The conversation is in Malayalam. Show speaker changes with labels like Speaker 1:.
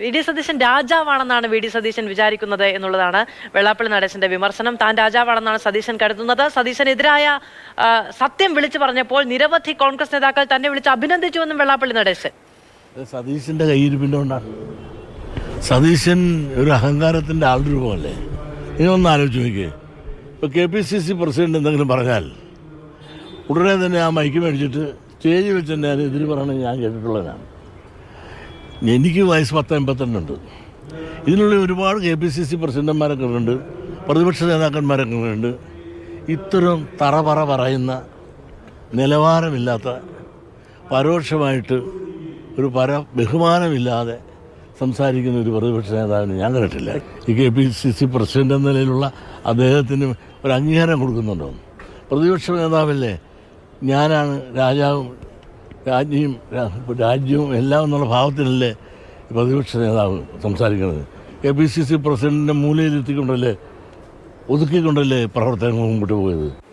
Speaker 1: വി ഡി സതീശൻ രാജാവാണെന്നാണ് വി ഡി സതീശൻ വിചാരിക്കുന്നത് എന്നുള്ളതാണ് വെള്ളാപ്പള്ളി നടേശന്റെ വിമർശനം. താൻ രാജാവാണെന്നാണ് സതീശൻ കരുതുന്നത്. സതീശനെതിരായ സത്യം വിളിച്ചു പറഞ്ഞപ്പോൾ നിരവധി കോൺഗ്രസ് നേതാക്കൾ തന്നെ വിളിച്ച് അഭിനന്ദിച്ചുവെന്നും വെള്ളാപ്പള്ളി നടേശൻ.
Speaker 2: സതീശന്റെ സതീശന്റെ കയ്യിരിപ്പിന്റെ കൊണ്ടാണ് സതീശൻ ഒരു അഹങ്കാരത്തിന്റെ ആൾരൂപമല്ലേ? ഇതൊന്ന് ആലോചിച്ച് നോക്കിയേ. ഇപ്പോൾ K P C C president എന്തെങ്കിലും പറഞ്ഞാൽ ഉടനെ തന്നെ ആ മൈക്ക് മേടിച്ചിട്ട് സ്റ്റേജിൽ വെച്ച് തന്നെ അത് എതിര് പറയണമെന്ന് ഞാൻ കേട്ടിട്ടുള്ളതാണ് എനിക്ക് വയസ്സ് പത്ത് എൺപത്തിരണ്ടുണ്ട് ഇതിനുള്ള ഒരുപാട് കെ പി സി സി പ്രസിഡന്റുമാരൊക്കെ ഉണ്ട് പ്രതിപക്ഷ നേതാക്കന്മാരൊക്കെ ഉണ്ട് ഇത്തരം തറപറ പറയുന്ന നിലവാരമില്ലാത്ത പരോക്ഷമായിട്ട് ഒരു പര ബഹുമാനമില്ലാതെ സംസാരിക്കുന്ന ഒരു പ്രതിപക്ഷ നേതാവിന് ഞാൻ കണ്ടിട്ടില്ല. ഈ K P C C president എന്ന നിലയിലുള്ള അദ്ദേഹത്തിന് ഒരു അംഗീകാരം കൊടുക്കുന്നുണ്ടോ പ്രതിപക്ഷ നേതാവല്ലേ? ഞാനാണ് രാജാവും രാജ്ഞിയും രാജ്യവും എല്ലാം എന്നുള്ള ഭാവത്തിലല്ലേ പ്രതിപക്ഷ നേതാവ് സംസാരിക്കുന്നത്? കെ പി സി സി പ്രസിഡന്റിന്റെ മൂലയിലെത്തിക്കൊണ്ടല്ലേ ഒതുക്കിക്കൊണ്ടല്ലേ പ്രവർത്തനങ്ങൾ മുമ്പോട്ട് പോയത്?